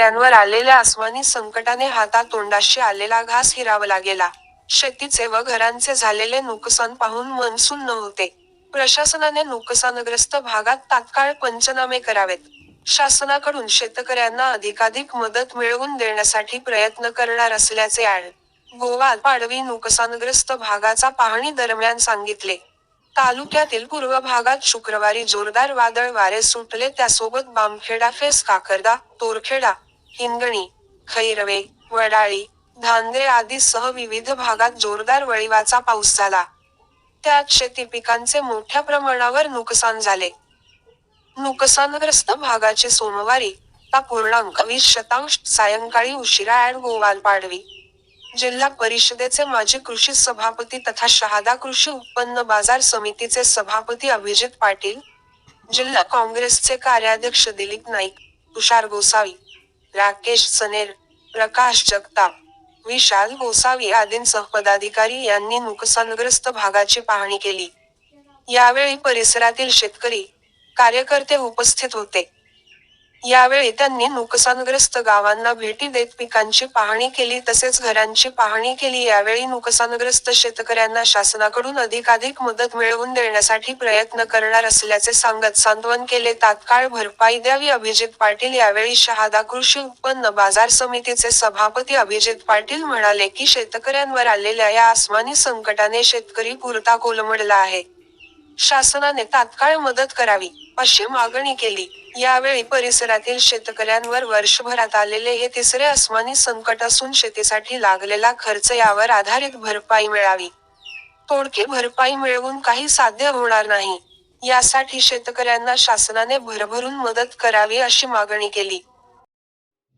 त्यांवर आलेल्या आसमानी संकटाने हातातोंडाशी आलेला घास हिरावला गेला. शेतीचे व घरांचे झालेले नुकसान पाहून मनसून नव्हते प्रशासनाने नुकसानग्रस्त भागात तात्काळ पंचनामे करावेत. शासनाकडून शेतकऱ्यांना अधिकाधिक मदत मिळवून देण्यासाठी प्रयत्न करणार असल्याचे आड गोवा पाडवी नुकसानग्रस्त भागाचा पाहणी दरम्यान सांगितले. तालुक्यातील पूर्व भागात शुक्रवारी जोरदार वादळ वारे सुटले त्यासोबत बामखेडा फेस काकरदा तोरखेडा, हिंगणी, खैरवे, वडाळी, धांदे आदीसह विविध भागात जोरदार वळिवाचा पाऊस झाला. त्यात शेती पिकांचे मोठ्या प्रमाणावर नुकसान झाले. नुकसानग्रस्त भागाचे सोमवारी, ता पूर्णांक वीस शतांश सायंकाळी उशिरा ऍड गोवाल पाडवी. जिल्हा परिषदेचे माजी कृषी सभापती तथा शहादा कृषी उत्पन्न बाजार समितीचे सभापती अभिजित पाटील, जिल्हा काँग्रेसचे कार्याध्यक्ष दिलीप नाईक, तुषार गोसावी, राकेश सनेर, प्रकाश जगताप, विशाल गोसावी आदींसह पदाधिकारी यांनी नुकसानग्रस्त भागाची पाहणी केली. यावेळी परिसरातील शेतकरी, कार्यकर्ते उपस्थित होते. यावेळी त्यांनी नुकसानग्रस्त गावांना भेटी देत पिकांची पाहणी केली. तसेच घरांची पाहणी केली. यावेळी नुकसानग्रस्त शेतकऱ्यांना शासनाकडून अधिकाधिक मदत मिळवून देण्यासाठी प्रयत्न करणार असल्याचे सांगत सांत्वन केले. तात्काळ भरपाई द्यावी अभिजित पाटील. यावेळी शहादा कृषी उत्पन्न बाजार समितीचे सभापती अभिजित पाटील म्हणाले की शेतकऱ्यांवर आलेल्या या आसमानी संकटाने शेतकरी पुरता कोलमडला आहे. शासनाने तात्काळ मदत करावी, अशी मागणी केली. यावेळी परिसरातील शेतकऱ्यांवर वर्षभरात आलेले हे तिसरे अस्मानी संकट असून शेतीसाठी लागलेला खर्च यावर आधारित भरपाई मिळावी. तोडकी भरपाई मिळवून काही साध्य होणार नाही. यासाठी शेतकऱ्यांना शासनाने भरभरून मदत करावी अशी मागणी केली.